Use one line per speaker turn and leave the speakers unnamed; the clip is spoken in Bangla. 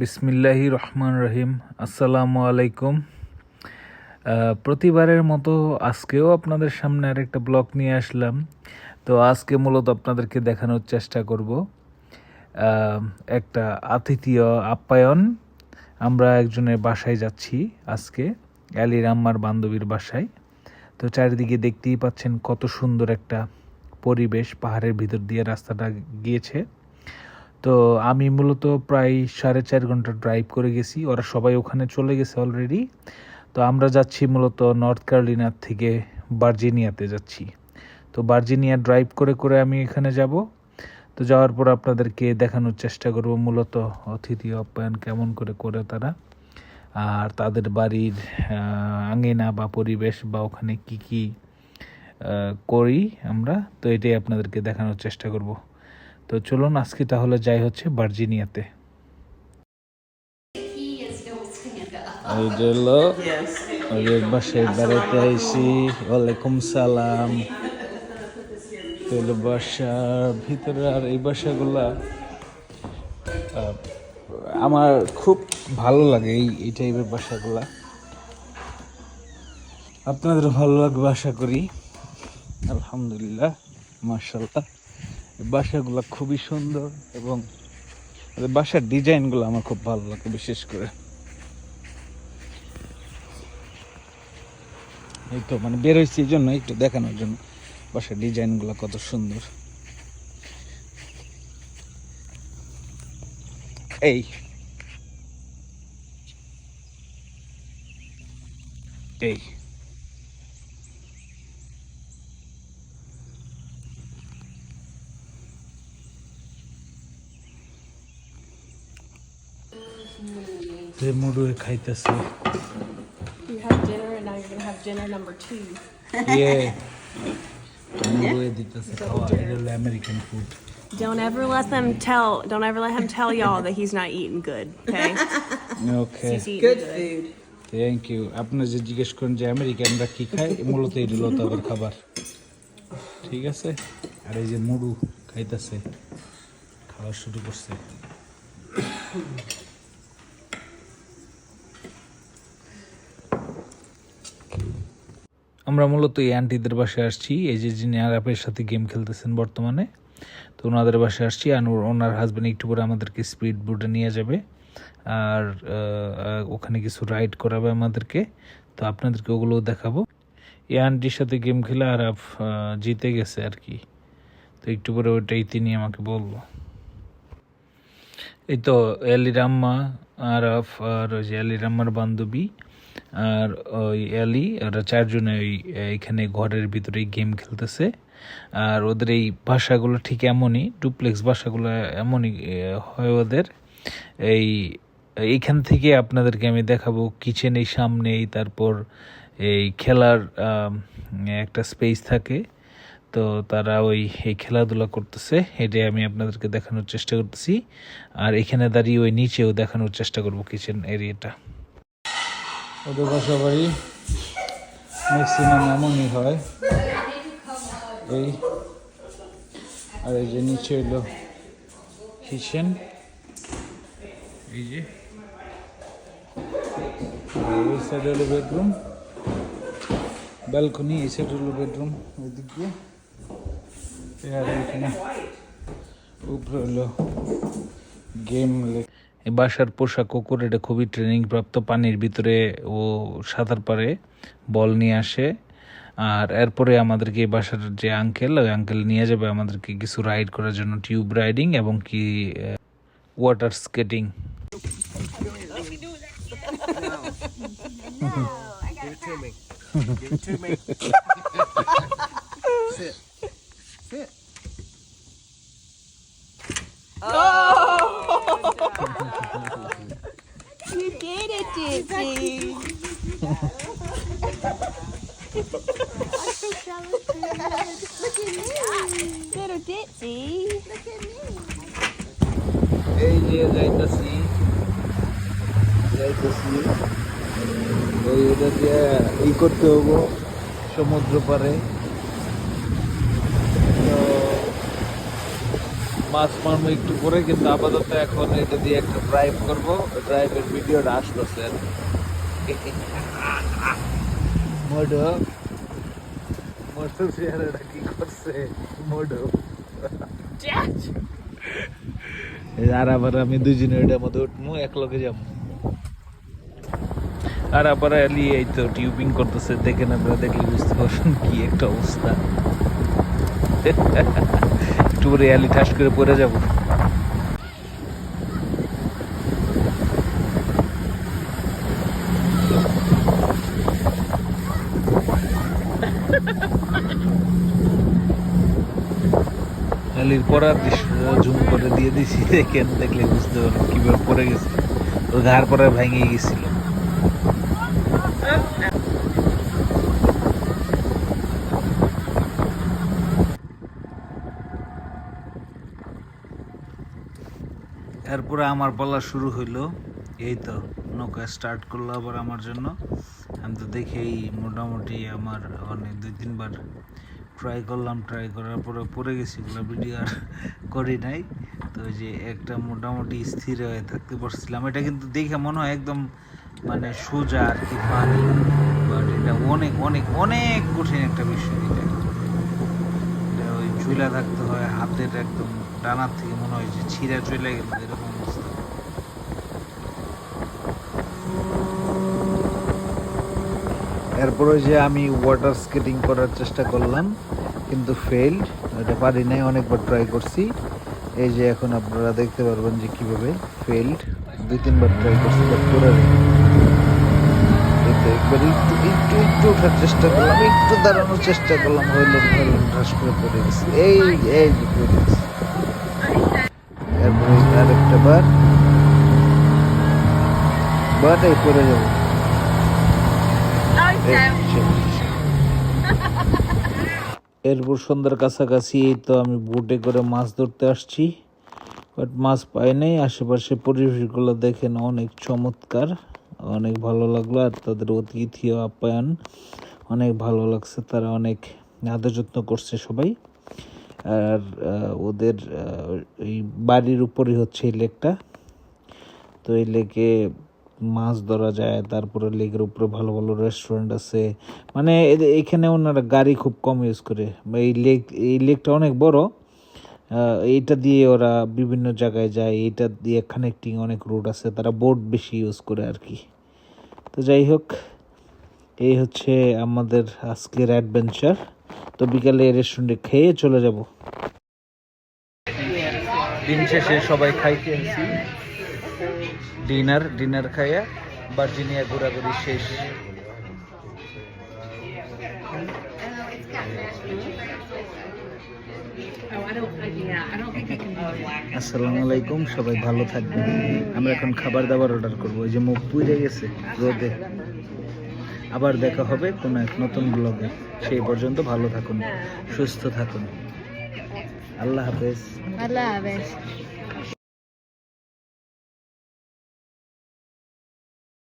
বিসমিল্লাহি রহমান রহিম। আসসালামু আলাইকুম। প্রতিবারের মতো আজকেও আপনাদের সামনে আরেকটা ব্লগ নিয়ে আসলাম। তো আজকে মূলত আপনাদেরকে দেখানোর চেষ্টা করব। একটা আতিথীয় আপ্যায়ন। আমরা একজনের বাসায় যাচ্ছি আজকে, অ্যালির আম্মার বান্ধবীর বাসায়। তো চারিদিকে দেখতেই পাচ্ছেন কত সুন্দর একটা পরিবেশ, পাহাড়ের ভিতর দিয়ে রাস্তাটা গিয়েছে। তো আমি মূলত প্রায় সাড়ে চার ঘণ্টা ড্রাইভ করে গেছি। ওরা সবাই ওখানে চলে গেছে অলরেডি তো আমরা যাচ্ছি মূলত নর্থ ক্যারোলিনার থেকে ভার্জিনিয়াতে যাচ্ছি। তো ভার্জিনিয়া ড্রাইভ করে করে আমি এখানে যাব। তো যাওয়ার পর আপনাদেরকে দেখানোর চেষ্টা করব মূলত অতিথি আপ্যায়ন কেমন করে করে তারা। আর তাদের বাড়ির আঙিনা বা পরিবেশ বা ওখানে কি কি করি আমরা। তো এটাই আপনাদেরকে দেখানোর চেষ্টা করব। তো চলুন আজকে তাহলে যাই হচ্ছে ভার্জিনিয়াতে। ওই ওয়ালাইকুম সালাম। বাসার ভিতরে আর এই বাসাগুলা আমার খুব ভালো লাগে এই এই টাইপের বাসাগুলা। আপনাদের ভালো লাগবে আশা করি। আলহামদুলিল্লাহ মার্শাল্লাহ বাসাগুলো খুবই সুন্দর এবং বাসার ডিজাইনগুলো আমার খুব ভালো লাগে, বিশেষ করে। এই তো মানে বের হয়েছে এই জন্য একটু দেখানোর জন্য। বাসার ডিজাইনগুলো কত সুন্দর। এই। এই। যে মুড়ুয়ে খাইতেছে
You had dinner and now you're gonna have dinner number two.
ইয়ে মুড়ুয়ে দিতেছে খাওয়া এটা হলো American food
Don't ever let them tell. Don't ever let him tell y'all that he's not eating good. Okay?
Okay
He's eating
Good
good.
food.
Thank you আপনি যে জিজ্ঞেস করেন যে আমেরিকানরা কি খায় মূলত এই হলো তাদের খাবার ঠিক আছে আর এই যে মুড়ু খাইতেছে খাওয়া শুরু করছে আমরা মূলত এই আন্টিদের বাসায় আসছি। এই যে যিনি আরাপের সাথে গেম খেলতেছেন বর্তমানে, তো ওনাদের বাসায় আসছি। আর ওনার হাজব্যান্ড একটু পরে আমাদেরকে স্পিড বোটে নিয়ে যাবে। আর ওখানে কিছু রাইড করাবে আমাদেরকে। তো আপনাদেরকে ওগুলোও দেখাবো। এই আন্টির সাথে গেম খেলে আরাফ জিতে গেছে আর কি। তো একটু পরে ওইটাই তিনি আমাকে বলল। এই তো অ্যালির আম্মা আরাফ আর ওই যে অ্যালির আম্মার বান্ধবী। আর ওই অ্যালি ওরা চারজনে ওই এখানে ঘরের ভিতরেই গেম খেলতেছে। আর ওদের এই ভাষাগুলো ঠিক এমনই ডুপ্লেক্স ভাষাগুলো এমনই হয় ওদের। এই, এইখান থেকে আপনাদেরকে আমি দেখাবো কিচেন এই সামনেই, তারপর এই খেলার একটা স্পেস থাকে। তো তারা ওই, এই খেলাধুলা করতেছে এটাই আমি আপনাদেরকে দেখানোর চেষ্টা করতেছি। আর এখানে দাঁড়িয়ে ওই নিচেও দেখানোর চেষ্টা করব কিচেন এরিয়াটা ওদের বাসা বাড়ি ম্যাক্সিমাম এমনই হয়। এই, আর এই যে নিচে হলো কিচেন এই যে এই সাইড হলো বেডরুম ব্যালকনি এই সাইড হলো বেডরুম ওইদিক দিয়ে। আর এখানে উপরে হলো গেম এই বাসার পোষা কুকুর এটা খুবই ট্রেনিং প্রাপ্ত পানির ভিতরে ও সাঁতার পারে, বল নিয়ে আসে। আর এরপরে আমাদেরকে এই বাসার যে আঙ্কেল ওই আঙ্কেল নিয়ে যাবে আমাদেরকে কিছু রাইড করার জন্য টিউব রাইডিং এবং কি water skating
Give
Dizzy. Little Ditsy.
এই যে যাইতাছি যাইতাছি ওই এটা দিয়ে ই করতে হব সমুদ্র পারে মাছ মারবো একটু পরে, কিন্তু আপাতত এখন এটা দিয়ে একটা ড্রাইভ করব। ড্রাইভের ভিডিওটা আসতেছে। মোডো। মোডো চেহারাটা কি করছে? মোডো। আর আবার আমি দুজনে ওইটার মধ্যে উঠবো এক লগে যাব আর আবার আলি এই তো টিউবিং করতেছে, দেখেন আপনারা দেখলে বুঝতে পারবেন কি একটা অবস্থা। একটু পরে আলি ঠাস করে পড়ে যাব। পড়ার দৃশ্য জুম করে দিয়ে দিছি। দেখেন, দেখলে বুঝতে পারবেন কীভাবে পড়ে গেছে। ওর ঘাড় পরে ভেঙে গেছিল। এরপরে আমার বলা শুরু হইল, এই তো নৌকা স্টার্ট করল আবার আমার জন্য। আমি তো দেখেই মোটামুটি আমার অনেক দুই তিনবার ট্রাই করলাম ট্রাই করার পরে পড়ে গেছি ভিডিও আর করি নাই। তো যে একটা মোটামুটি স্থির হয়ে থাকতে পারছিলাম। এটা কিন্তু দেখে মনে হয় একদম মানে সোজা আর কি পানি বাট এটা অনেক অনেক অনেক কঠিন একটা বিষয় এটা। ওই চুলা থাকতে হয় হাতের একদম ডানার থেকে মনে হয় যে ছিঁড়া চলে গেল, এরকম অবস্থা। এরপরে যে আমি ওয়াটার স্কেটিং করার চেষ্টা করলাম, কিন্তু ফেলড এটা পারি নাই, অনেকবার ট্রাই করছি। এই যে এখন আপনারা দেখতে পারবেন যে কীভাবে ফেলড দুই তিনবার ট্রাই করছি বাট করে একবার একটু একটু একটু ওঠার চেষ্টা করলাম একটু দাঁড়ানোর চেষ্টা করলাম হইলেন হইলেন ঠাস করে পড়ে গেছে। এই এই পড়ে গেছে। আরেকটা বার। বাটাই পড়ে যাব। এরপর সন্ধ্যার কাছাকাছি এই তো আমি বোটে করে মাছ ধরতে আসছি। বাট মাছ পাই নাই আশেপাশে পরিবেশগুলো দেখেন অনেক চমৎকার। অনেক ভালো লাগল আর তাদের অতিথি আপ্যায়ন। অনেক ভালো লাগছে, তারা অনেক আদর যত্ন করছে সবাই। আর ওদের এই বাড়ির উপরই হচ্ছে এই লেকটা। তো এই লেকে মাছ ধরা যায়, তারপরে লেকের উপরে ভালো ভালো রেস্টুরেন্ট আছে। মানে এখানে ওনারা গাড়ি খুব কম ইউজ করে। এই লেক, এই লেকটা অনেক বড়। এইটা দিয়ে ওরা বিভিন্ন জায়গায় যায়, এইটা দিয়ে কানেক্টিং অনেক রুট আছে, তারা বোট বেশি ইউজ করে আর কি তো যাই হোক, এই হচ্ছে আমাদের আজকের অ্যাডভেঞ্চার তো বিকালে রেস্টুরেন্টে খেয়ে চলে যাব। দিন শেষে সবাই খাইতে আসি ডিনার ডিনার খাইয়া ভার্জিনিয়া ঘোরাঘুরি শেষ। আসসালামু আলাইকুম সবাই ভালো থাকবেন। আমরা এখন খাবার দাবার অর্ডার করব। ওই যে মুখ পুড়ে গেছে রোদে। আবার দেখা হবে কোনো এক নতুন ব্লগে সেই পর্যন্ত ভালো থাকুন, সুস্থ থাকুন। আল্লাহ হাফেজ।
আল্লাহ হাফেজ।